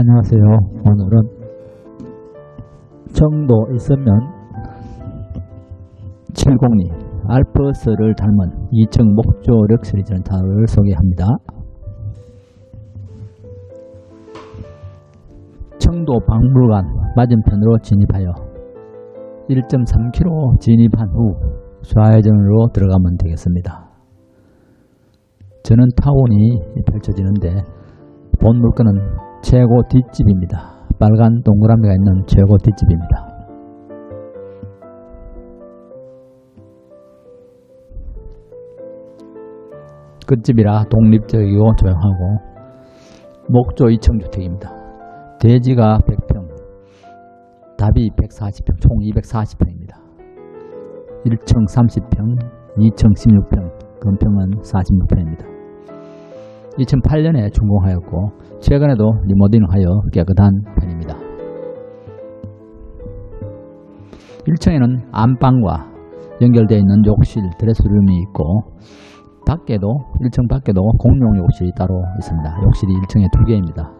안녕하세요. 오늘은 정도 있으면 702 알프스를 닮은 2층 목조력 시리즈 렌탈을 소개합니다. 청도 박물관 맞은편으로 진입하여 1.3km 진입한 후 좌회전으로 들어가면 되겠습니다. 저는 타운이 펼쳐지는데 본 물건은 최고 뒷집입니다. 빨간 동그라미가 있는 최고 뒷집입니다. 끝집이라 독립적이고 조용하고 목조 2층 주택입니다. 대지가 100평, 답이 140평, 총 240평입니다. 1층 30평, 2층 16평, 건평은 46평입니다. 2008년에 준공하였고 최근에도 리모델링하여 깨끗한 편입니다. 1층에는 안방과 연결되어 있는 욕실, 드레스룸이 있고 밖에도 1층 밖에도 공용 욕실이 따로 있습니다. 욕실이 1층에 두 개입니다.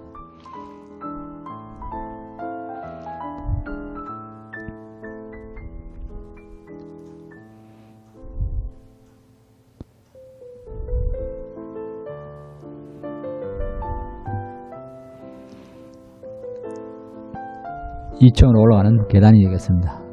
(2층으로) 올라가는 계단이 되겠습니다.